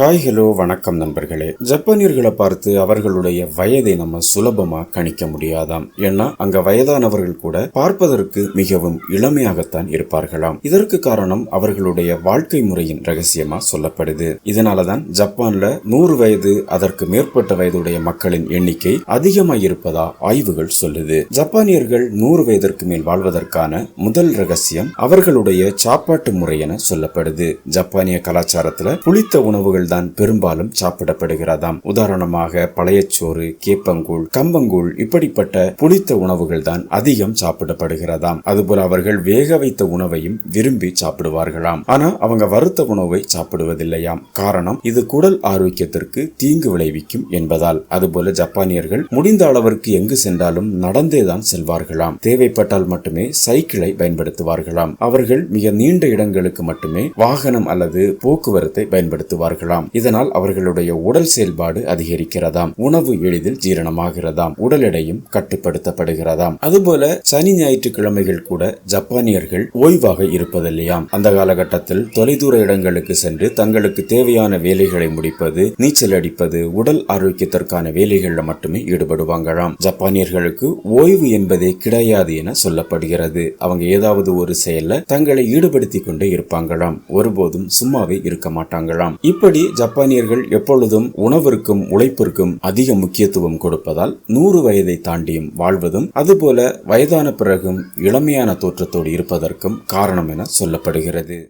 Hi hello வணக்கம் நண்பர்களே. ஜப்பானியர்களை பார்த்து அவர்களுடைய வயதை நம்ம சுலபமா கணிக்க முடியாதாம். ஏன்னா அங்க வயதானவர்கள் கூட பார்ப்பதற்கு மிகவும் இளமையாகத்தான் இருப்பார்களாம். இதற்கு காரணம் அவர்களுடைய வாழ்க்கை முறையின் ரகசியமா சொல்லப்படுது. இதனாலதான் ஜப்பான்ல நூறு வயது அதற்கு மேற்பட்ட வயதுடைய மக்களின் எண்ணிக்கை அதிகமாக இருப்பதா ஆய்வுகள் சொல்லுது. ஜப்பானியர்கள் நூறு வயதிற்கு மேல் வாழ்வதற்கான முதல் ரகசியம் அவர்களுடைய சாப்பாட்டு முறை என சொல்லப்படுது. ஜப்பானிய கலாச்சாரத்துல புளித்த உணவுகள் தான் பெரும்பாலும் சாப்பிடப்படுகிறதாம். உதாரணமாக பழையச்சோறு கேப்பங்கூழ் கம்பங்கூழ் இப்படிப்பட்ட புளித்த உணவுகள் தான் அதிகம் சாப்பிடப்படுகிறதாம். அதுபோல அவர்கள் வேக வைத்த உணவையும் விரும்பி சாப்பிடுவார்களாம். ஆனா அவங்க வறுத்த உணவை சாப்பிடுவதில்லையாம். காரணம் இது குடல் ஆரோக்கியத்திற்கு தீங்கு விளைவிக்கும் என்பதால். அதுபோல ஜப்பானியர்கள் முடிந்த அளவிற்கு எங்கு சென்றாலும் நடந்தே தான் செல்வார்களாம். தேவைப்பட்டால் மட்டுமே சைக்கிளை பயன்படுத்துவார்களாம். அவர்கள் மிக நீண்ட இடங்களுக்கு மட்டுமே வாகனம் அல்லது போக்குவரத்தை பயன்படுத்துவார்களாம். இதனால் அவர்களுடைய உடல் செயல்பாடு அதிகரிக்கிறதாம். உணவு எளிதில் ஜீரணமாகிறதாம். உடல் எடையும் கட்டுப்படுத்தப்படுகிறதாம். அதுபோல சனி ஞாயிற்றுக்கிழமைகள் கூட ஜப்பானியர்கள் ஓய்வாக இருப்பதில்லையாம். அந்த காலகட்டத்தில் தொலைதூர இடங்களுக்கு சென்று தங்களுக்கு தேவையான வேலைகளை முடிப்பது நீச்சல் அடிப்பது உடல் ஆரோக்கியத்திற்கான வேலைகளில் மட்டுமே ஈடுபடுவாங்களாம். ஜப்பானியர்களுக்கு ஓய்வு என்பதே கிடையாது என சொல்லப்படுகிறது. அவங்க ஏதாவது ஒரு செயல்ல தங்களை ஈடுபடுத்திக் கொண்டே இருப்பாங்களாம். ஒருபோதும் சும்மாவே இருக்க மாட்டாங்களாம். இப்படி இப்படி ஜப்பானியர்கள் எப்பொழுதும் உணவிற்கும் உழைப்பிற்கும் அதிக முக்கியத்துவம் கொடுப்பதால் நூறு வயதை தாண்டியும் வாழ்வதும் அதுபோல வயதான பிறகும் இளமையான தோற்றத்தோடு இருப்பதற்கும் காரணம் என சொல்லப்படுகிறது.